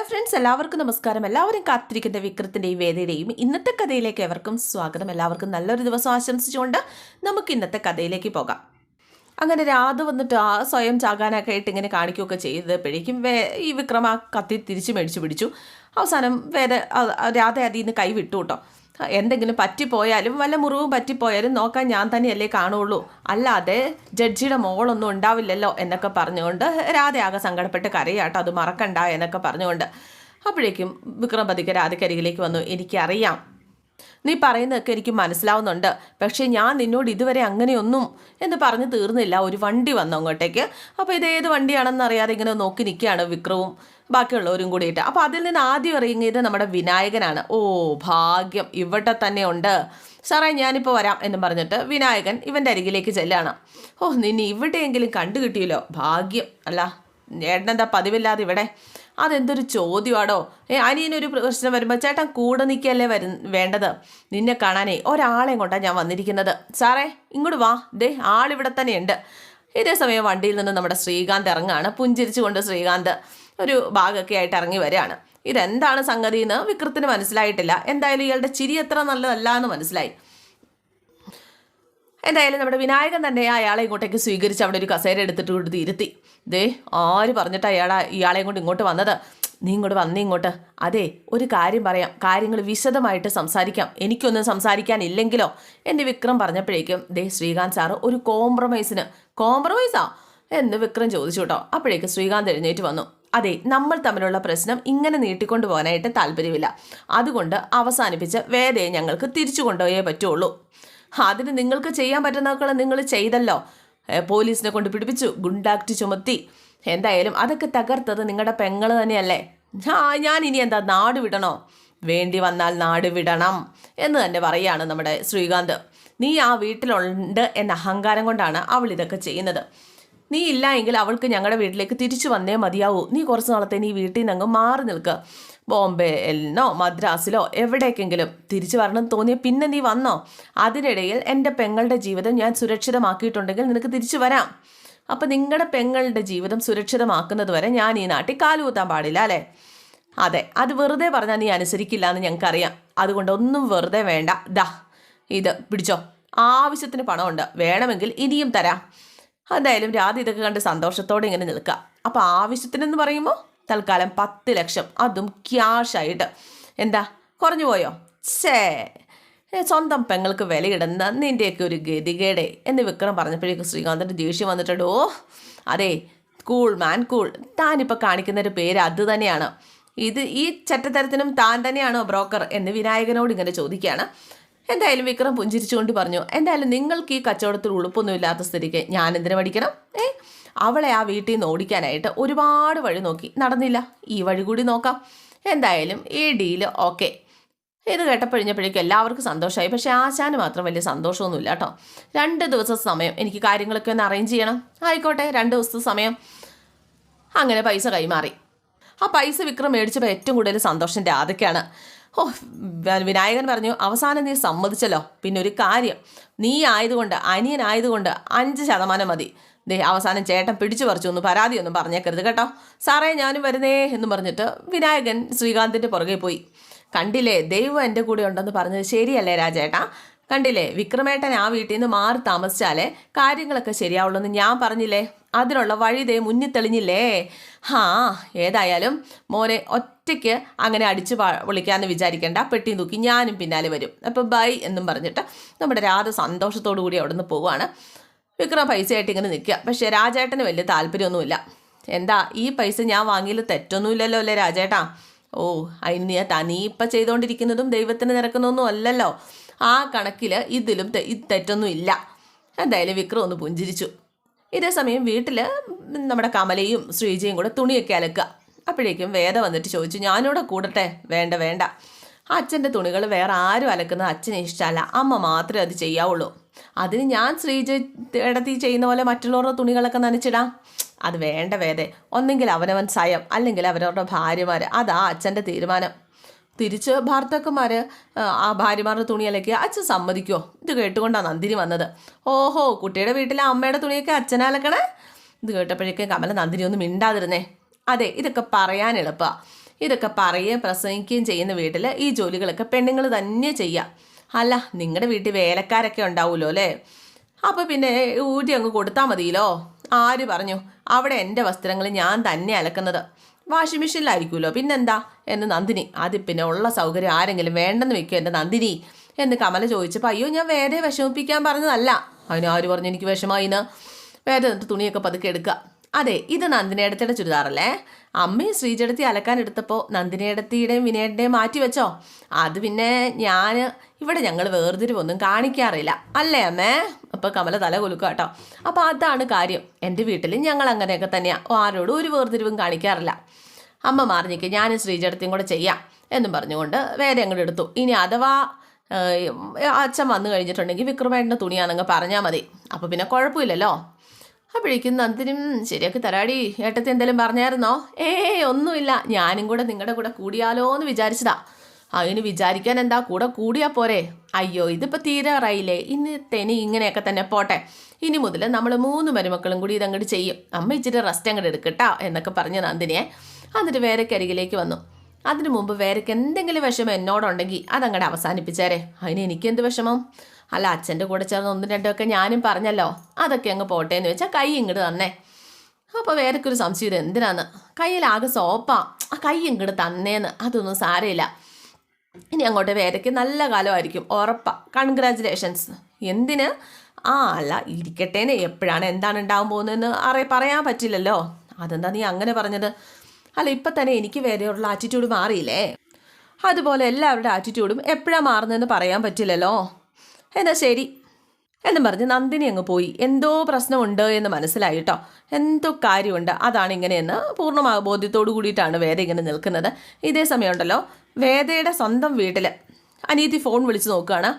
Hello friends എല്ലാവർക്കും നമസ്കാരം. എല്ലാവരും കാത്തിരിക്കുന്ന വിക്രത്തിന്റെയും വേദയുടെയും ഇന്നത്തെ കഥയിലേക്ക് എവർക്കും സ്വാഗതം. എല്ലാവർക്കും നല്ലൊരു ദിവസം ആശംസിച്ചുകൊണ്ട് നമുക്ക് ഇന്നത്തെ കഥയിലേക്ക് പോകാം. അങ്ങനെ രാധ വന്നിട്ട് ആ സ്വയം ചാകാനൊക്കെ ആയിട്ട് ഇങ്ങനെ കാണിക്കുകയൊക്കെ ചെയ്തപ്പോഴേക്കും വേ ഈ വിക്രമ കത്തി തിരിച്ച് മേടിച്ചു പിടിച്ചു. അവസാനം ആ രാധ അതിൽ നിന്ന് കൈ വിട്ടു കേട്ടോ. എന്തെങ്കിലും പറ്റിപ്പോയാലും വല്ല മുറിവും പറ്റിപ്പോയാലും നോക്കാൻ ഞാൻ തന്നെയല്ലേ കാണുള്ളൂ. അല്ലാതെ ജഡ്ജിയുടെ മോളൊന്നും ഉണ്ടാവില്ലല്ലോ എന്നൊക്കെ പറഞ്ഞുകൊണ്ട് രാധ ആകെ സങ്കടപ്പെട്ട് കരയാട്ടോ അത് മറക്കണ്ട എന്നൊക്കെ പറഞ്ഞുകൊണ്ട്. അപ്പോഴേക്കും വിക്രം രാധയ്ക്കരികിലേക്ക് വന്നു എനിക്കറിയാം. നീ പറയുന്നതൊക്കെ എനിക്ക് മനസ്സിലാവുന്നുണ്ട്. പക്ഷേ ഞാൻ നിന്നോട് ഇതുവരെ അങ്ങനെയൊന്നും എന്ന് പറഞ്ഞു തീർന്നില്ല. ഒരു വണ്ടി വന്നു അങ്ങോട്ടേക്ക്. അപ്പോൾ ഇത് ഏത് വണ്ടിയാണെന്ന് അറിയാതെ ഇങ്ങനെ നോക്കി നിൽക്കുകയാണ് വിക്രവും ബാക്കിയുള്ളവരും കൂടിയിട്ട്. അപ്പോൾ അതിൽ നിന്ന് ആദ്യം ഇറങ്ങിയത് നമ്മുടെ വിനായകനാണ്. ഓ ഭാഗ്യം. ഇവിടെ തന്നെ ഉണ്ട്. സാറേ ഞാനിപ്പോൾ വരാം എന്ന് പറഞ്ഞിട്ട് വിനായകൻ ഇവന്റെ അരികിലേക്ക് ചെല്ലാണ് ഓ നിന്നെ ഇവിടെയെങ്കിലും കണ്ടു കിട്ടിയല്ലോ ഭാഗ്യം. അല്ല. ചേട്ടനെന്താ പതിവില്ലാതെ ഇവിടെ? അതെന്തൊരു ചോദ്യമാടോ? ഏ അനിയനൊരു പ്രശ്നം വരുമ്പോൾ ചേട്ടൻ കൂടെ നിൽക്കല്ലേ വരു വേണ്ടത്? നിന്നെ കാണാനേ ഒരാളെയും കൊണ്ടാണ് ഞാൻ വന്നിരിക്കുന്നത്. സാറേ ഇങ്ങോട്ട് വാ. ദേ ആളിവിടെ തന്നെയുണ്ട്. ഇതേ സമയം വണ്ടിയിൽ നിന്ന് നമ്മുടെ ശ്രീകാന്ത് ഇറങ്ങുകയാണ് പുഞ്ചിരിച്ചുകൊണ്ട് ശ്രീകാന്ത് ഒരു ഭാഗമൊക്കെ ആയിട്ട് ഇറങ്ങി വരികയാണ്. ഇതെന്താണ് സംഗതി എന്ന് വിക്രത്തിന് മനസ്സിലായിട്ടില്ല. എന്തായാലും ഇയാളുടെ ചിരി എത്ര നല്ലതല്ല എന്ന് മനസ്സിലായി. എന്തായാലും നമ്മുടെ വിനായകൻ തന്നെ അയാളെ ഇങ്ങോട്ടേക്ക് സ്വീകരിച്ച് അവിടെ ഒരു കസേര എടുത്തിട്ട് കൊടുത്ത് ഇരുത്തി. ദേ ആര് പറഞ്ഞിട്ട് അയാളെ ഇയാളെയും കൊണ്ട് ഇങ്ങോട്ട് വന്നത്? നീ ഇങ്ങോട്ട് വന്നേ ഇങ്ങോട്ട്. അതെ ഒരു കാര്യം പറയാം. കാര്യങ്ങൾ വിശദമായിട്ട് സംസാരിക്കാം. എനിക്കൊന്നും സംസാരിക്കാനില്ലെങ്കിലോ? എന്റെ വിക്രം പറഞ്ഞപ്പോഴേക്കും ദേ ശ്രീകാന്ത് സാറ് ഒരു കോംപ്രമൈസിന്. കോംപ്രമൈസാ? എന്ന് വിക്രം ചോദിച്ചു കേട്ടോ. അപ്പോഴേക്ക് ശ്രീകാന്ത് എഴുന്നേറ്റ് വന്നു. അതെ നമ്മൾ തമ്മിലുള്ള പ്രശ്നം ഇങ്ങനെ നീട്ടിക്കൊണ്ടു പോകാനായിട്ട് താല്പര്യമില്ല. അതുകൊണ്ട് അവസാനിപ്പിച്ച് വേദയെ ഞങ്ങൾക്ക് തിരിച്ചു കൊണ്ടുപോയേ പറ്റുള്ളൂ. അതിന് നിങ്ങൾക്ക് ചെയ്യാൻ പറ്റുന്നതൊക്കെ നിങ്ങൾ ചെയ്തല്ലോ. പോലീസിനെ കൊണ്ട് പിടിപ്പിച്ചു ഗുണ്ടാക്ട് ചുമത്തി. എന്തായാലും അതൊക്കെ തകർത്തത് നിങ്ങളുടെ പെങ്ങൾ തന്നെയല്ലേ? ഞാൻ ഇനി എന്താ നാട് വിടണോ? വേണ്ടി വന്നാൽ നാട് വിടണം എന്ന് തന്നെ പറയാണ് നമ്മുടെ ശ്രീകാന്ത്. നീ ആ വീട്ടിലുണ്ട് എന്ന അഹങ്കാരം കൊണ്ടാണ് അവൾ ഇതൊക്കെ ചെയ്യുന്നത്. നീ ഇല്ല എങ്കിൽ അവൾക്ക് ഞങ്ങളുടെ വീട്ടിലേക്ക് തിരിച്ചു വന്നേ മതിയാവൂ. നീ കുറച്ച് നാളത്തെ നീ വീട്ടിൽ നിന്ന് അങ്ങ് മാറി നിൽക്കുക ബോംബെയിലോ മദ്രാസിലോ എവിടേക്കെങ്കിലും തിരിച്ചു വരണം തോന്നിയ പിന്നെ നീ വന്നോ? അതിനിടയിൽ എന്റെ പെങ്ങളുടെ ജീവിതം ഞാൻ സുരക്ഷിതമാക്കിയിട്ടുണ്ടെങ്കിൽ നിനക്ക് തിരിച്ചു വരാം. അപ്പം നിങ്ങളുടെ പെങ്ങളുടെ ജീവിതം സുരക്ഷിതമാക്കുന്നത് വരെ ഞാൻ ഈ നാട്ടിൽ കാലുകൂത്താൻ പാടില്ല അല്ലേ? അതെ അത് വെറുതെ പറഞ്ഞാൽ നീ അനുസരിക്കില്ല എന്ന് ഞങ്ങൾക്കറിയാം. അതുകൊണ്ട് ഒന്നും വെറുതെ വേണ്ട. ദാ ഇത് പിടിച്ചോ. ആവശ്യത്തിന് പണമുണ്ട്. വേണമെങ്കിൽ ഇനിയും തരാം. എന്തായാലും രാധ ഇതൊക്കെ കണ്ട് സന്തോഷത്തോടെ ഇങ്ങനെ നിൽക്കുക. അപ്പോൾ ആവശ്യത്തിനെന്ന് പറയുമ്പോൾ തൽക്കാലം പത്ത് ലക്ഷം. അതും ക്യാഷായിട്ട് എന്താ? കുറഞ്ഞു പോയോ? ഛേ. സ്വന്തം പെങ്ങൾക്ക് വിലയിടുന്ന നിന്റെയൊക്കെ ഒരു ഗതികേടെ. എന്ന് വിക്രം പറഞ്ഞപ്പോഴേക്കും ശ്രീകാന്തിന്റെ ദേഷ്യം വന്നിട്ടുണ്ടോ. അതെ കൂൾ മാൻ കൂൾ താനിപ്പോൾ കാണിക്കുന്ന ഒരു പേര് അത് തന്നെയാണ്. ഇത് ഈ ചട്ടത്തരത്തിനും താൻ തന്നെയാണോ ബ്രോക്കർ എന്ന് വിനായകനോട് ഇങ്ങനെ ചോദിക്കുകയാണ്. എന്തായാലും വിക്രം പുഞ്ചിരിച്ചുകൊണ്ട് പറഞ്ഞു എന്തായാലും നിങ്ങൾക്ക് ഈ കച്ചവടത്തിൽ ഉളുപ്പൊന്നും ഇല്ലാത്ത സ്ഥിതിക്ക് ഞാൻ എന്തിനു പഠിക്കണം? ഏ അവളെ ആ വീട്ടിൽ നിന്ന് ഓടിക്കാനായിട്ട് ഒരുപാട് വഴി നോക്കി. നടന്നില്ല. ഈ വഴി കൂടി നോക്കാം. എന്തായാലും ഈ ഡീൽ ഓക്കെ. ഇത് കേട്ടപ്പോഴിഞ്ഞപ്പോഴേക്കും എല്ലാവർക്കും സന്തോഷമായി പക്ഷേ ആശാന് മാത്രം വലിയ സന്തോഷമൊന്നുമില്ല കേട്ടോ. രണ്ട് ദിവസം സമയം എനിക്ക് കാര്യങ്ങളൊക്കെ ഒന്ന് അറേഞ്ച് ചെയ്യണം. ആയിക്കോട്ടെ രണ്ട് ദിവസത്തെ സമയം. അങ്ങനെ പൈസ കൈമാറി. ആ പൈസ വിക്രം മേടിച്ചപ്പോൾ ഏറ്റവും കൂടുതൽ സന്തോഷം രാധയ്ക്കാണ് ഓ വിനായകൻ പറഞ്ഞു അവസാനം നീ സമ്മതിച്ചല്ലോ. പിന്നെ ഒരു കാര്യം. നീ ആയതുകൊണ്ട് അനിയനായതുകൊണ്ട് അഞ്ച് ശതമാനം മതി. ദേ അവസാനം ചേട്ടൻ പിടിച്ചു പറിച്ചു ഒന്ന് പരാതിയൊന്നും പറഞ്ഞേക്കരുത് കേട്ടോ. സാറേ ഞാനും വരുന്നേ എന്ന് പറഞ്ഞിട്ട് വിനായകൻ ശ്രീകാന്തിന്റെ പുറകെ പോയി. കണ്ടില്ലേ ദൈവം എന്റെ കൂടെ ഉണ്ടെന്ന് പറഞ്ഞത് ശരിയല്ലേ രാജേട്ടാ? കണ്ടില്ലേ വിക്രമേട്ടൻ ആ വീട്ടിൽ നിന്ന് മാറി താമസിച്ചാലേ കാര്യങ്ങളൊക്കെ ശരിയാവുള്ളൂ എന്ന് ഞാൻ പറഞ്ഞില്ലേ? അതിനുള്ള വഴി ദേ മുന്നിൽ തെളിഞ്ഞില്ലേ? ഹാ ഏതായാലും മോനെ ഒറ്റയ്ക്ക് അങ്ങനെ അടിച്ച് വിളിക്കാമെന്ന് വിചാരിക്കേണ്ട. പെട്ടി തൂക്കി ഞാനും പിന്നാലെ വരും. അപ്പോൾ ബൈ എന്നും പറഞ്ഞിട്ട് നമ്മുടെ രാധ സന്തോഷത്തോടു കൂടി അവിടെ നിന്ന് പോവുകയാണ്. വിക്രം പൈസയായിട്ട് ഇങ്ങനെ നിൽക്കുക. പക്ഷേ രാജേട്ടന് വലിയ താല്പര്യമൊന്നുമില്ല. എന്താ ഈ പൈസ ഞാൻ വാങ്ങിയിൽ തെറ്റൊന്നുമില്ലല്ലോ അല്ലേ രാജേട്ടാ? ഓ അതിന് നീ താ നീ ഇപ്പം ചെയ്തുകൊണ്ടിരിക്കുന്നതും ദൈവത്തിന് നിരക്കുന്നൊന്നും അല്ലല്ലോ. ആ കണക്കിൽ ഇതിലും തെറ്റൊന്നും ഇല്ല എന്തായാലും വിക്രം ഒന്ന് പുഞ്ചിരിച്ചു. ഇതേ സമയം വീട്ടിൽ നമ്മുടെ കമലയും ശ്രീജയും കൂടെ തുണിയൊക്കെ അലക്കുക. അപ്പോഴേക്കും വേദ വന്നിട്ട് ചോദിച്ചു ഞാനിവിടെ കൂടട്ടെ? വേണ്ട വേണ്ട. അച്ഛന്റെ തുണികൾ വേറെ ആരും അലക്കുന്നത് അച്ഛന് ഇഷ്ടമല്ല. അമ്മ മാത്രമേ അത് ചെയ്യാവുള്ളൂ. അതിന് ഞാൻ ശ്രീജ ഇടത്തി ചെയ്യുന്ന പോലെ മറ്റുള്ളവരുടെ തുണികളൊക്കെ നനച്ചിടാം. അത് വേണ്ട വേദേ. ഒന്നെങ്കിൽ അവനവൻ സ്വയം അല്ലെങ്കിൽ അവരവരുടെ ഭാര്യമാർ അതാ അച്ഛന്റെ തീരുമാനം. തിരിച്ച് ഭർത്താക്കന്മാർ ആ ഭാര്യമാരുടെ തുണി അലക്കി അച്ഛൻ സമ്മതിക്കുമോ ഇത് കേട്ടുകൊണ്ടാണ് നന്ദിനി വന്നത്. ഓഹോ കുട്ടിയുടെ വീട്ടിലെ അമ്മയുടെ തുണിയൊക്കെ അച്ഛനലക്കണേ ഇത് കേട്ടപ്പോഴേക്കും കമല നന്ദിനി ഒന്നും മിണ്ടാതിരുന്നേ. അതെ ഇതൊക്കെ പറയാൻ എളുപ്പമാണ് ഇതൊക്കെ പറയുകയും പ്രസംഗിക്കുകയും ചെയ്യുന്ന വീട്ടിൽ ഈ ജോലികളൊക്കെ പെണ്ണുങ്ങൾ തന്നെ ചെയ്യാം. അല്ല നിങ്ങളുടെ വീട്ടിൽ വേലക്കാരൊക്കെ ഉണ്ടാവുമല്ലോ അല്ലേ? അപ്പോൾ പിന്നെ ഊരി അങ്ങ് കൊടുത്താൽ മതിയല്ലോ. ആര് പറഞ്ഞു? അവിടെ എന്റെ വസ്ത്രങ്ങൾ ഞാൻ തന്നെ അലക്കുന്നത്. വാഷിംഗ് മെഷീനിലായിരിക്കുമല്ലോ പിന്നെന്താ? എന്ന് നന്ദിനി. അതിൽ പിന്നെ ഉള്ള സൗകര്യം ആരെങ്കിലും വേണ്ടെന്ന് വെക്കും എന്റെ നന്ദിനി? എന്ന് കമല ചോദിച്ചപ്പോൾ അയ്യോ ഞാൻ വേറെ വിഷമിപ്പിക്കാൻ പറഞ്ഞതല്ല. അതിന് ആര് പറഞ്ഞു എനിക്ക് വിഷമായിന്ന് വേറെ എന്നിട്ട് തുണിയൊക്കെ പതുക്കെ എടുക്കുക അതെ ഇത് നന്ദിനി നന്ദിനിയടത്തിയുടെ ചുരിദാറല്ലേ? അമ്മയും ശ്രീജടത്തി അലക്കാൻ എടുത്തപ്പോൾ നന്ദിനിയടത്തിയുടെയും വിനയടേയും മാറ്റി വെച്ചോ? അത് പിന്നെ ഞാൻ ഇവിടെ ഞങ്ങൾ വേർതിരിവൊന്നും കാണിക്കാറില്ല. അല്ലേ അമ്മേ? അപ്പോൾ കമല തല കൊലുക്കുക കേട്ടോ. അപ്പോൾ അതാണ് കാര്യം. എന്റെ വീട്ടിൽ ഞങ്ങൾ അങ്ങനെയൊക്കെ തന്നെയാണ് ആരോടും ഒരു വേർതിരിവും കാണിക്കാറില്ല. അമ്മ മാറിഞ്ഞിക്ക് ഞാനും ശ്രീജടത്തിയും കൂടെ ചെയ്യാം എന്നും പറഞ്ഞുകൊണ്ട് വേറെ അങ്ങോട്ട് എടുത്തു. ഇനി അഥവാ അച്ഛൻ വന്നു കഴിഞ്ഞിട്ടുണ്ടെങ്കിൽ വിക്രമേട്ടന്റെ തുണിയാണെന്ന് പറഞ്ഞാൽ മതി. അപ്പോൾ പിന്നെ കുഴപ്പമില്ലല്ലോ. അപ്പോഴേക്കും നന്ദിനും ശരിയാക്കി തരാടി. ഏട്ടത്തി എന്തെങ്കിലും പറഞ്ഞായിരുന്നോ? ഏയ് ഒന്നുമില്ല. ഞാനും കൂടെ നിങ്ങളുടെ കൂടെ കൂടിയാലോ എന്ന് വിചാരിച്ചതാ അതിന് വിചാരിക്കാൻ എന്താ? കൂടെ കൂടിയാ പോരെ. അയ്യോ ഇതിപ്പോൾ തീരാറായില്ലേ ഇനി തെനി ഇങ്ങനെയൊക്കെ തന്നെ പോട്ടെ. ഇനി മുതൽ നമ്മൾ മൂന്ന് മരുമക്കളും കൂടി ഇതങ്ങോട്ട് ചെയ്യും. അമ്മ ഇച്ചിരി റെസ്റ്റ് അങ്ങോട്ട് എടുക്കട്ടാ എന്നൊക്കെ പറഞ്ഞ് നന്ദിനിയെ എന്നിട്ട് വേരക്കരികിലേക്ക് വന്നു. അതിനു മുമ്പ് വേരയ്ക്ക് എന്തെങ്കിലും വിഷമം എന്നോടുണ്ടെങ്കിൽ അതങ്ങടെ അവസാനിപ്പിച്ചേരെ. അതിന് എനിക്കെന്ത് വിഷമം? അല്ല അച്ഛന്റെ കൂടെ ചേർന്ന് ഒന്നും രണ്ടുമൊക്കെ ഞാനും പറഞ്ഞല്ലോ. അതൊക്കെ അങ്ങ് പോട്ടെ എന്ന് വെച്ചാൽ കൈ ഇങ്ങോട്ട് തന്നേ. അപ്പോൾ വേരക്കൊരു സംശയം ഇത് എന്തിനാന്ന്? കയ്യിലാകെ സോപ്പാ. ആ കൈ ഇങ്ങോട്ട് തന്നേന്ന്. അതൊന്നും സാരമില്ല. ഇനി അങ്ങോട്ട് വേരയ്ക്ക് നല്ല കാലമായിരിക്കും. ഉറപ്പാ. കൺഗ്രാചുലേഷൻസ് എന്തിന്? ആ അല്ല ഇരിക്കട്ടേനെ എപ്പോഴാണ് എന്താണ് ഉണ്ടാവാൻ പോകുന്നതെന്ന് അറിയ പറയാൻ പറ്റില്ലല്ലോ. അതെന്താ നീ അങ്ങനെ പറഞ്ഞത്? അല്ല ഇപ്പം തന്നെ എനിക്ക് വേറെയുള്ള ആറ്റിറ്റ്യൂഡ് മാറിയില്ലേ? അതുപോലെ എല്ലാവരുടെ ആറ്റിറ്റ്യൂഡും എപ്പോഴാണ് മാറുന്നതെന്ന് പറയാൻ പറ്റില്ലല്ലോ. എന്നാ ശരി. എന്നും പറഞ്ഞ് നന്ദിനി അങ്ങ് പോയി. എന്തോ പ്രശ്നമുണ്ട് എന്ന് മനസ്സിലായി കേട്ടോ എന്തോ കാര്യമുണ്ട് അതാണ് ഇങ്ങനെയെന്ന് പൂർണ ബോധ്യത്തോടു കൂടിയിട്ടാണ് വേദ ഇങ്ങനെ നിൽക്കുന്നത്. ഇതേ സമയമുണ്ടല്ലോ. വേദയുടെ സ്വന്തം വീട്ടിൽ അനീതി ഫോൺ വിളിച്ച് നോക്കുകയാണ്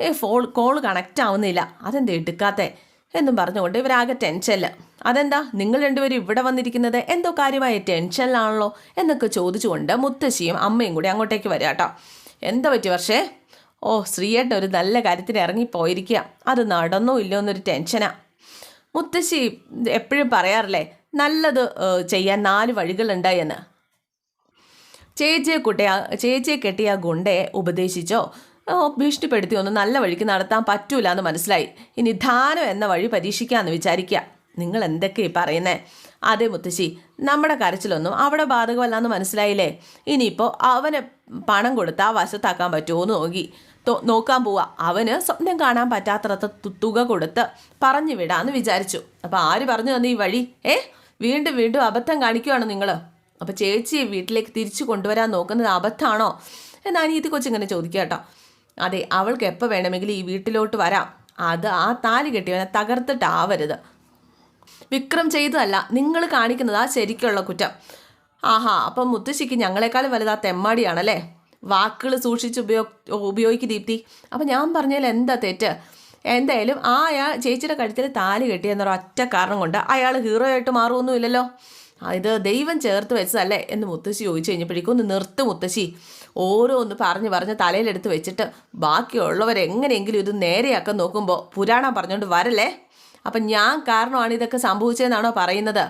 ഏ ഫോൺ കോൾ കണക്റ്റ് ആവുന്നില്ല. അതെന്താ എടുക്കാത്തേ? എന്നും പറഞ്ഞുകൊണ്ട് ഇവരാകെ ടെൻഷനിൽ അതെന്താ? നിങ്ങൾ രണ്ടുപേരും ഇവിടെ വന്നിരിക്കുന്നത് എന്തോ കാര്യമായ ടെൻഷനിലാണല്ലോ എന്നൊക്കെ ചോദിച്ചുകൊണ്ട് മുത്തശ്ശിയും അമ്മയും കൂടി അങ്ങോട്ടേക്ക് വരാം കേട്ടോ എന്താ പറ്റി പക്ഷേ ഓ ശ്രീയേട്ട ഒരു നല്ല കാര്യത്തിന് ഇറങ്ങിപ്പോയിരിക്കുക അത് നടന്നോ ഇല്ലയോ എന്നൊരു ടെൻഷനാ. മുത്തശ്ശി എപ്പോഴും പറയാറില്ലേ നല്ലത് ചെയ്യാൻ നാല് വഴികളുണ്ട് എന്ന്. ചേച്ചിയെ കുട്ടിയ ചേച്ചിയെ കെട്ടിയ ഗുണ്ടയെ ഉപദേശിച്ചോ ഭീഷണിപ്പെടുത്തി ഭീഷണിപ്പെടുത്തിയോ ഒന്നും നല്ല വഴിക്ക് നടത്താൻ പറ്റൂല എന്ന് മനസ്സിലായി. ഇനി ധാനം എന്ന വഴി പരീക്ഷിക്കാമെന്ന് വിചാരിക്കുക നിങ്ങൾ എന്തൊക്കെയാ പറയുന്നേ? അതെ മുത്തശ്ശി നമ്മുടെ കരച്ചിലൊന്നും അവിടെ ബാധകമല്ലാന്ന് മനസ്സിലായില്ലേ? ഇനിയിപ്പോൾ അവന് പണം കൊടുത്ത് ആ വശത്താക്കാൻ പറ്റുമോ എന്ന് നോക്കി നോക്കാൻ പോവാ. അവന് സ്വപ്നം കാണാൻ പറ്റാത്തത്ര തുക കൊടുത്ത് പറഞ്ഞു വിടാന്ന് വിചാരിച്ചു. അപ്പോൾ ആര് പറഞ്ഞു തന്നു ഈ വഴി? ഏ? വീണ്ടും വീണ്ടും അബദ്ധം കാണിക്കുവാണോ നിങ്ങൾ അപ്പോൾ ചേച്ചി വീട്ടിലേക്ക് തിരിച്ചു കൊണ്ടുവരാൻ നോക്കുന്നത് അബദ്ധമാണോ എന്ന് അനിയത്തി കൊച്ചിങ്ങനെ ചോദിക്കുക കേട്ടോ. അതെ അവൾക്ക് എപ്പോൾ വേണമെങ്കിലും ഈ വീട്ടിലോട്ട് വരാം. അത് ആ താലി കെട്ടിയവനെ തകർത്തിട്ടാവരുത്. വിക്രം ചെയ്തതല്ല നിങ്ങൾ കാണിക്കുന്നതാ ശരിക്കുള്ള കുറ്റം. ആഹാ അപ്പം മുത്തശ്ശിക്ക് ഞങ്ങളെക്കാളും വലുതാ തെമ്മാടിയാണല്ലേ? വാക്കുകൾ സൂക്ഷിച്ച് ഉപയോഗ ഉപയോഗിക്കും ദീപ്തി. അപ്പം ഞാൻ പറഞ്ഞതിൽ എന്താ തെറ്റ്? എന്തായാലും ആ അയാൾ ചേച്ചിയുടെ കഴുത്തിൽ താലി കെട്ടിയെന്നൊരു ഒറ്റ കാരണം കൊണ്ട് അയാൾ ഹീറോ ആയിട്ട് മാറുമൊന്നുമില്ലല്ലോ ഇത് ദൈവം ചേർത്ത് വെച്ചതല്ലേ എന്ന് മുത്തശ്ശി ചോദിച്ചു കഴിഞ്ഞപ്പോഴേക്കും ഒന്ന് നിർത്ത് മുത്തശ്ശി. ഓരോന്ന് പറഞ്ഞ് പറഞ്ഞ് തലയിലെടുത്ത് വെച്ചിട്ട് ബാക്കിയുള്ളവരെങ്ങനെയെങ്കിലും ഇത് നേരെയാക്കാൻ നോക്കുമ്പോൾ പുരാണം പറഞ്ഞുകൊണ്ട് വരല്ലേ? അപ്പം ഞാൻ കാരണമാണ് ഇതൊക്കെ സംഭവിച്ചതെന്നാണോ പറയുന്നത്.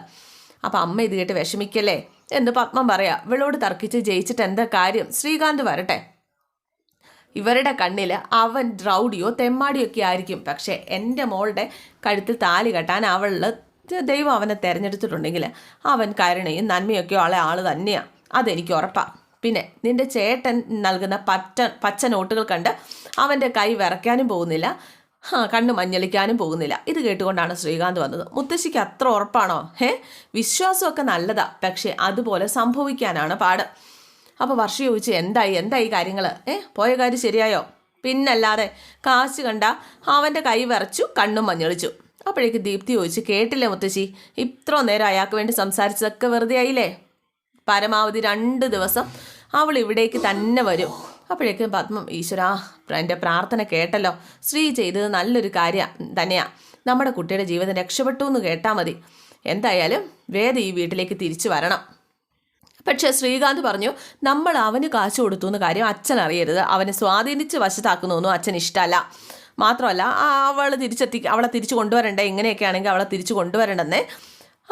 അപ്പം അമ്മ ഇത് കേട്ട് വിഷമിക്കല്ലേ? എന്ന് പത്മം പറയാം ഇവളോട് തർക്കിച്ച് ജയിച്ചിട്ട് എന്താ കാര്യം? ശ്രീകാന്ത് വരട്ടെ. ഇവരുടെ കണ്ണിൽ അവൻ റൗഡിയോ തെമ്മാടിയോ ഒക്കെ ആയിരിക്കും. പക്ഷേ എന്റെ മോളുടെ കഴുത്തിൽ താലി കെട്ടാൻ അവളിൽ ദൈവം അവനെ തിരഞ്ഞെടുത്തിട്ടുണ്ടെങ്കിൽ അവൻ കരുണയും നന്മയൊക്കെ ഉള്ള ആൾ തന്നെയാണ് അതെനിക്ക് ഉറപ്പാണ് പിന്നെ നിന്റെ ചേട്ടൻ നൽകുന്ന പറ്റ പച്ച നോട്ടുകൾ കണ്ട് അവന്റെ കൈ വിറയ്ക്കാനും പോകുന്നില്ല. ആ കണ്ണ് മഞ്ഞളിക്കാനും പോകുന്നില്ല. ഇത് കേട്ടുകൊണ്ടാണ് ശ്രീകാന്ത് വന്നത്. മുത്തശ്ശിക്ക് അത്ര ഉറപ്പാണോ? ഹേ വിശ്വാസമൊക്കെ നല്ലതാ പക്ഷേ അതുപോലെ സംഭവിക്കാനാണ് പാട്. അപ്പോൾ വർഷ ചോദിച്ചു എന്തായി എന്തായി കാര്യങ്ങൾ ഏ പോയ കാര്യം ശരിയായോ? പിന്നല്ലാതെ കാശ് കണ്ട അവന്റെ കൈ വരച്ചു കണ്ണും മഞ്ഞളിച്ചു. അപ്പോഴേക്ക് ദീപ്തി ചോദിച്ചു കേട്ടില്ലേ മുത്തശ്ശി ഇത്ര നേരം അയാൾക്ക് വേണ്ടി സംസാരിച്ചതൊക്കെ വെറുതെ ആയില്ലേ പരമാവധി രണ്ട് ദിവസം അവൾ ഇവിടേക്ക് തന്നെ വരും. അപ്പോഴേക്കും പത്മം ഈശ്വരാ എന്റെ പ്രാർത്ഥന കേട്ടല്ലോ. ശ്രീ ചെയ്തത് നല്ലൊരു കാര്യം തന്നെയാ. നമ്മുടെ കുട്ടിയുടെ ജീവിതം രക്ഷപ്പെട്ടു എന്ന് കേട്ടാൽ മതി. എന്തായാലും വേദ ഈ വീട്ടിലേക്ക് തിരിച്ചു വരണം. പക്ഷേ ശ്രീകാന്ത് പറഞ്ഞു നമ്മൾ അവന് കാശ് കൊടുത്തു എന്ന കാര്യം അച്ഛൻ അറിയരുത്. അവനെ സ്വാധീനിച്ച് വശത്താക്കുന്നൊന്നും അച്ഛൻ ഇഷ്ടമല്ല. മാത്രമല്ല അവൾ തിരിച്ചെത്തി അവളെ തിരിച്ചു കൊണ്ടുവരണ്ടേ? ഇങ്ങനെയൊക്കെ ആണെങ്കിൽ അവളെ തിരിച്ചു കൊണ്ടുവരണ്ടെന്നേ.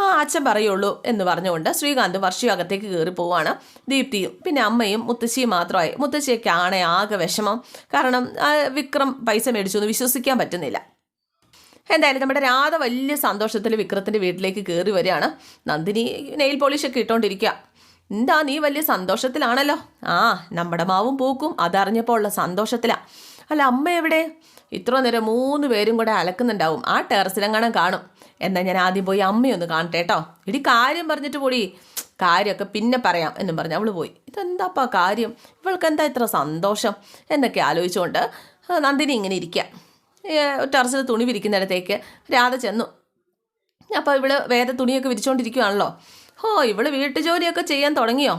ആ അച്ഛൻ പറയുള്ളൂ എന്ന് പറഞ്ഞുകൊണ്ട് ശ്രീകാന്ത് വർഷയും അകത്തേക്ക് കയറി പോവാണ്. ദീപ്തിയും പിന്നെ അമ്മയും മുത്തശ്ശിയും മാത്രമായി. മുത്തശ്ശിയൊക്കെയാണ് ആകെ വിഷമം. കാരണം വിക്രം പൈസ മേടിച്ചു എന്ന് വിശ്വസിക്കാൻ പറ്റുന്നില്ല. എന്തായാലും നമ്മുടെ രാധ വലിയ സന്തോഷത്തിൽ വിക്രത്തിന്റെ വീട്ടിലേക്ക് കയറി വരികയാണ്. നന്ദിനി നെയിൽ പോളിഷൊക്കെ ഇട്ടോണ്ടിരിക്കുക. എന്താ നീ വലിയ സന്തോഷത്തിലാണല്ലോ? ആ നമ്മുടെ മാവും പൂക്കും അതറിഞ്ഞപ്പോൾ ഉള്ള സന്തോഷത്തിലാണ് അല്ല അമ്മ എവിടെ? ഇത്ര നേരം മൂന്ന് പേരും കൂടെ അലക്കുന്നുണ്ടാവും. ആ ടെറസിലെങ്ങാനും കാണും. എന്നാൽ ഞാൻ ആദ്യം പോയി അമ്മയൊന്ന് കാണട്ടെ കേട്ടോ. ഇടി കാര്യം പറഞ്ഞിട്ട് പോടി. കാര്യമൊക്കെ പിന്നെ പറയാം എന്നും പറഞ്ഞ് അവൾ പോയി. ഇതെന്താപ്പാ കാര്യം? ഇവൾക്ക് എന്താ ഇത്ര സന്തോഷം? എന്നൊക്കെ ആലോചിച്ചുകൊണ്ട് നന്ദിനി ഇങ്ങനെ ഇരിക്കുക ടെറസിൽ തുണി വിരിക്കുന്നിടത്തേക്ക് രാധ ചെന്നു. അപ്പോൾ ഇവൾ വേറെ തുണിയൊക്കെ വിരിച്ചുകൊണ്ടിരിക്കുകയാണല്ലോ ഓ ഇവൾ വീട്ടുജോലിയൊക്കെ ചെയ്യാൻ തുടങ്ങിയോ?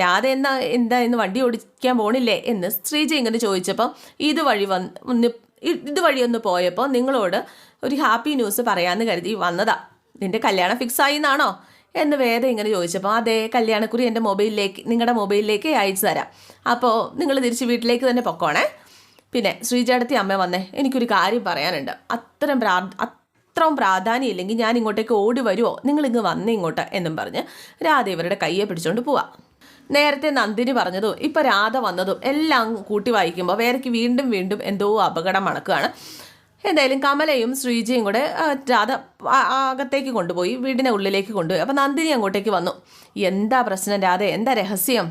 രാധ എന്താ എന്താ ഇന്ന് വണ്ടി ഓടിക്കാൻ പോണില്ലേ എന്ന് ശ്രീജ ഇങ്ങനെ ചോദിച്ചപ്പോൾ ഇതുവഴി വന്ന് ഒന്ന് ഇ- ഇതുവഴി ഒന്ന് പോയപ്പോൾ നിങ്ങളോട് ഒരു ഹാപ്പി ന്യൂസ് പറയാമെന്ന് കരുതി വന്നതാ. നിന്റെ കല്യാണം ഫിക്സ് ആയി എന്നാണോ എന്ന് വേദ ഇങ്ങനെ ചോദിച്ചപ്പോൾ അതെ കല്യാണക്കുറി എന്റെ മൊബൈലിലേക്ക് നിങ്ങളുടെ മൊബൈലിലേക്ക് അയച്ചു തരാം. അപ്പോൾ നിങ്ങൾ തിരിച്ച് വീട്ടിലേക്ക് തന്നെ പൊക്കോണേ. പിന്നെ ശ്രീജാടത്തി അമ്മ വന്നേ എനിക്കൊരു കാര്യം പറയാനുണ്ട്. അത്രയും പ്രാ അത്രയും പ്രാധാന്യം ഇല്ലെങ്കിൽ ഞാൻ ഇങ്ങോട്ടേക്ക് ഓടി വരുമോ നിങ്ങളിങ്ങ് വന്നേ ഇങ്ങോട്ട് എന്നും പറഞ്ഞ് രാധ ഇവരുടെ കയ്യെ പിടിച്ചുകൊണ്ട് പോവാ. നേരത്തെ നന്ദിനി പറഞ്ഞതും ഇപ്പം രാധ വന്നതും എല്ലാം കൂട്ടി വായിക്കുമ്പോൾ വേറെക്ക് വീണ്ടും വീണ്ടും എന്തോ അപകടം മണക്കുകയാണ് എന്തായാലും കമലയും ശ്രീജയും കൂടെ രാധ അകത്തേക്ക് കൊണ്ടുപോയി വീടിന്റെ ഉള്ളിലേക്ക് കൊണ്ടുപോയി. അപ്പോൾ നന്ദിനി അങ്ങോട്ടേക്ക് വന്നു. എന്താ പ്രശ്നം രാധ? എന്താ രഹസ്യം?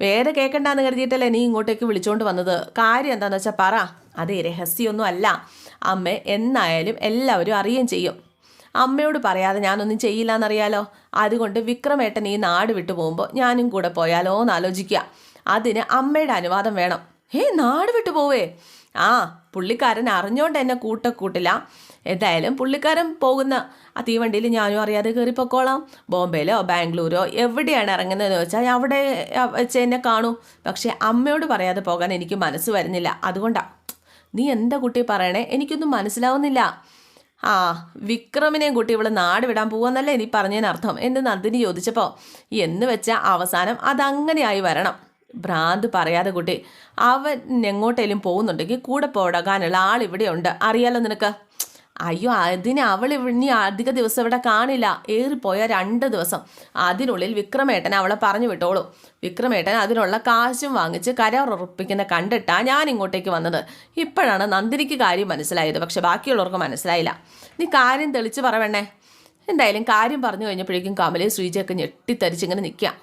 വേറെ കേൾക്കണ്ടെന്ന് കരുതിയിട്ടല്ലേ നീ ഇങ്ങോട്ടേക്ക് വിളിച്ചുകൊണ്ട് വന്നത്? കാര്യം എന്താണെന്ന് വെച്ചാൽ പറ. അതേ രഹസ്യമൊന്നും അല്ല. അമ്മ എന്നായാലും എല്ലാവരും അറിയുകയും ചെയ്യും. അമ്മയോട് പറയാതെ ഞാനൊന്നും ചെയ്യില്ല എന്നറിയാലോ അതുകൊണ്ട് വിക്രമേട്ടൻ ഈ നാട് വിട്ടു പോകുമ്പോൾ ഞാനും കൂടെ പോയാലോ എന്ന് ആലോചിക്കുക. അതിന് അമ്മയുടെ അനുവാദം വേണം. ഏ നാട് വിട്ടു പോവേ? ആ പുള്ളിക്കാരൻ അറിഞ്ഞോണ്ട് എന്നെ കൂട്ട കൂട്ടില്ല എന്തായാലും പുള്ളിക്കാരൻ പോകുന്ന ആ തീവണ്ടിയിൽ ഞാനും അറിയാതെ കയറിപ്പോക്കോളാം പൊക്കോളാം. ബോംബെയിലോ ബാംഗ്ലൂരോ എവിടെയാണ് ഇറങ്ങുന്നതെന്ന് വെച്ചാൽ അവിടെ വെച്ച് എന്നെ കാണൂ. പക്ഷേ അമ്മയോട് പറയാതെ പോകാൻ എനിക്ക് മനസ്സ് വരുന്നില്ല. അതുകൊണ്ടാണ് നീ എന്താ കുട്ടി പറയണേ? എനിക്കൊന്നും മനസ്സിലാവുന്നില്ല. ആ വിക്രമിനെയും കൂട്ടി ഇവിടെ നാട് വിടാൻ പോവാന്നല്ലേ നീ പറഞ്ഞതിനർത്ഥം? എന്ന് നന്ദിനി ചോദിച്ചപ്പോൾ എന്ന് വെച്ചാൽ അവസാനം അതങ്ങനെയായി വരണം. ഭ്രാന്ത് പറയാതെ കുട്ടി അവൻ എങ്ങോട്ടേലും പോകുന്നുണ്ടെങ്കിൽ കൂടെ പോടകാനുള്ള ആൾ ഇവിടെയുണ്ട് അറിയാലോ നിനക്ക്? അയ്യോ അതിന് അവൾ ഇനി അധിക ദിവസം ഇവിടെ കാണില്ല. ഏറിപ്പോയ രണ്ട് ദിവസം. അതിനുള്ളിൽ വിക്രമേട്ടൻ അവളെ പറഞ്ഞു വിട്ടോളൂ. വിക്രമേട്ടൻ അതിനുള്ള കാശും വാങ്ങിച്ച് കരാറുറപ്പിക്കുന്ന കണ്ടിട്ടാ ഞാൻ ഇങ്ങോട്ടേക്ക് വന്നത്. ഇപ്പോഴാണ് നന്ദിനിക്ക് കാര്യം മനസ്സിലായത്. പക്ഷെ ബാക്കിയുള്ളവർക്ക് മനസ്സിലായില്ല. നീ കാര്യം തെളിച്ച് പറവണ്ണേ എന്തായാലും കാര്യം പറഞ്ഞു കഴിഞ്ഞപ്പോഴേക്കും കമലയും ശ്രീജയൊക്കെ ഞെട്ടിത്തരിച്ചിങ്ങനെ നിൽക്കുക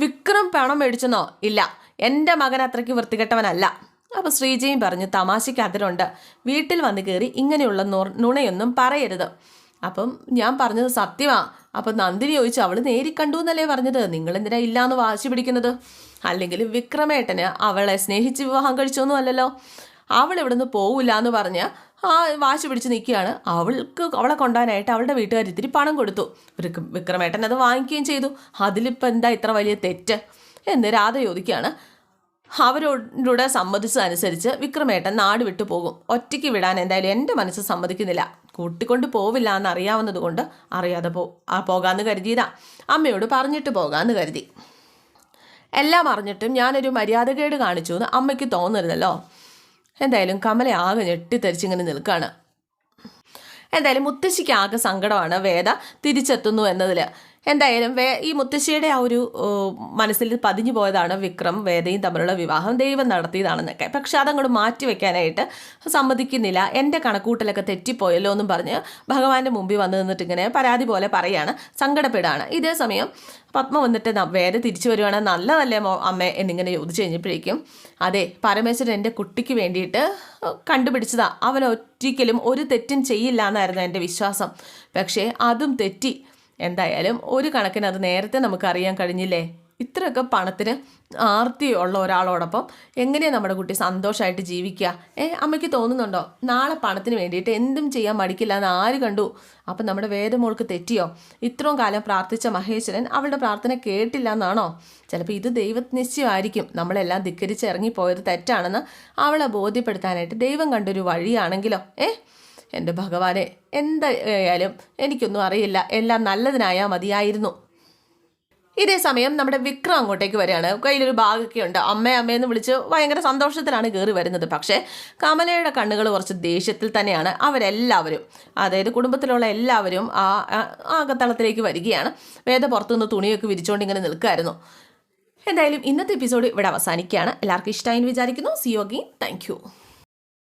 വിക്രം പണം മേടിച്ചെന്നോ? ഇല്ല. എന്റെ മകൻ അത്രയ്ക്ക് വൃത്തികെട്ടവനല്ല. അപ്പോൾ ശ്രീജയും പറഞ്ഞു തമാശയ്ക്ക് അതിലുണ്ട്. വീട്ടിൽ വന്ന് കയറി ഇങ്ങനെയുള്ള നുണയൊന്നും പറയരുത്. അപ്പം ഞാൻ പറഞ്ഞത് സത്യമാ. അപ്പം നന്ദിനി ചോദിച്ചു അവൾ നേരി കണ്ടു എന്നല്ലേ പറഞ്ഞത്? നിങ്ങൾ എന്തിനാ ഇല്ലാന്ന് വാശി പിടിക്കുന്നത്? അല്ലെങ്കിൽ വിക്രമേട്ടന് അവളെ സ്നേഹിച്ച് വിവാഹം കഴിച്ചൊന്നും അല്ലല്ലോ? അവൾ ഇവിടുന്ന് പോവില്ല എന്ന് പറഞ്ഞ് ആ വാശി പിടിച്ച് നിൽക്കുകയാണ്. അവൾക്ക് അവളെ കൊണ്ടുപോകാനായിട്ട് അവളുടെ വീട്ടുകാർ ഇത്തിരി പണം കൊടുത്തു. വിക്രമേട്ടൻ അത് വാങ്ങിക്കുകയും ചെയ്തു. അതിലിപ്പോൾ എന്താ ഇത്ര വലിയ തെറ്റ്? എന്ന് രാധ ചോദിക്കുകയാണ്. അവരോട് സമ്മതിച്ചതനുസരിച്ച് വിക്രമേട്ടൻ നാട് വിട്ടു പോകും. ഒറ്റയ്ക്ക് വിടാൻ എന്തായാലും എന്റെ മനസ്സ് സമ്മതിക്കുന്നില്ല. കൂട്ടിക്കൊണ്ട് പോവില്ല എന്ന് അറിയാവുന്നത് കൊണ്ട് അറിയാതെ പോ ആ പോകാമെന്ന് കരുതിയതാ. അമ്മയോട് പറഞ്ഞിട്ട് പോകാമെന്ന് കരുതി. എല്ലാം അറിഞ്ഞിട്ടും ഞാനൊരു മര്യാദകേട് കാണിച്ചു എന്ന് അമ്മയ്ക്ക് തോന്നരുതല്ലോ. എന്തായാലും കമല ആകെ ഞെട്ടിത്തെരിച്ചിങ്ങനെ നിൽക്കുകയാണ് എന്തായാലും മുത്തശ്ശിക്ക് ആകെ സങ്കടമാണ് വേദ തിരിച്ചെത്തുന്നു എന്നതിൽ എന്തായാലും വേ ഈ മുത്തശ്ശിയുടെ ആ ഒരു മനസ്സിൽ പതിഞ്ഞു പോയതാണ് വിക്രം വേദയും തമ്മിലുള്ള വിവാഹം ദൈവം നടത്തിയതാണെന്നൊക്കെ. പക്ഷെ അതങ്ങോട്ട് മാറ്റി വെക്കാനായിട്ട് സമ്മതിക്കുന്നില്ല. എന്റെ കണക്കൂട്ടലൊക്കെ തെറ്റിപ്പോയല്ലോ എന്നും പറഞ്ഞ് ഭഗവാന്റെ മുമ്പിൽ വന്നു നിന്നിട്ട് ഇങ്ങനെ പരാതി പോലെ പറയാണ്. സങ്കടപ്പെടുകയാണ് ഇതേ സമയം പത്മ വന്നിട്ട് വേദ തിരിച്ചു വരുവാണെങ്കിൽ നല്ലതല്ലേ അമ്മേ എന്നിങ്ങനെ ചോദിച്ചു കഴിഞ്ഞപ്പോഴേക്കും അതെ പരമേശ്വരൻ എന്റെ കുട്ടിക്ക് വേണ്ടിയിട്ട് കണ്ടുപിടിച്ചതാ. അവൻ ഒരു തെറ്റും ചെയ്യില്ല എന്നായിരുന്നു എന്റെ വിശ്വാസം. പക്ഷേ അതും തെറ്റി. എന്തായാലും ഒരു കണക്കിന് അത് നേരത്തെ നമുക്കറിയാൻ കഴിഞ്ഞില്ലേ? ഇത്രയൊക്കെ പണത്തിന് ആർത്തിയുള്ള ഒരാളോടൊപ്പം എങ്ങനെയാണ് നമ്മുടെ കുട്ടി സന്തോഷമായിട്ട് ജീവിക്കുക? ഏ അമ്മയ്ക്ക് തോന്നുന്നുണ്ടോ? നാളെ പണത്തിന് വേണ്ടിയിട്ട് എന്തും ചെയ്യാൻ മടിക്കില്ല എന്ന് ആര് കണ്ടു? അപ്പം നമ്മുടെ വേദമോൾക്ക് തെറ്റിയോ? ഇത്രയും കാലം പ്രാർത്ഥിച്ച മഹേശ്വരൻ അവളുടെ പ്രാർത്ഥന കേട്ടില്ല എന്നാണോ? ചിലപ്പോൾ ഇത് ദൈവനിശ്ചയമായിരിക്കും. നമ്മളെല്ലാം ധിക്കരിച്ച് ഇറങ്ങിപ്പോയത് തെറ്റാണെന്ന് അവളെ ബോധ്യപ്പെടുത്താനായിട്ട് ദൈവം കണ്ടൊരു വഴിയാണെങ്കിലോ? ഏ എന്റെ ഭഗവാനെ എന്തായാലും എനിക്കൊന്നും അറിയില്ല. എല്ലാം നല്ലതിനായാൽ മതിയായിരുന്നു. ഇതേ സമയം നമ്മുടെ വിക്രം അങ്ങോട്ടേക്ക് വരികയാണ്. കയ്യിലൊരു ബാഗൊക്കെ ഉണ്ട്. അമ്മ അമ്മയെന്ന് വിളിച്ച് ഭയങ്കര സന്തോഷത്തിലാണ് കയറി വരുന്നത്. പക്ഷേ കമലയുടെ കണ്ണുകൾ കുറച്ച് ദേഷ്യത്തിൽ തന്നെയാണ് അവരെല്ലാവരും അതായത് കുടുംബത്തിലുള്ള എല്ലാവരും ആ ആ- ആ വരികയാണ്. വേദ പുറത്തുനിന്ന് തുണിയൊക്കെ വിരിച്ചുകൊണ്ട് ഇങ്ങനെ നിൽക്കുമായിരുന്നു എന്തായാലും ഇന്നത്തെ എപ്പിസോഡ് ഇവിടെ അവസാനിക്കുകയാണ്. എല്ലാവർക്കും ഇഷ്ടമായി വിചാരിക്കുന്നു. സിയോഗി താങ്ക് യു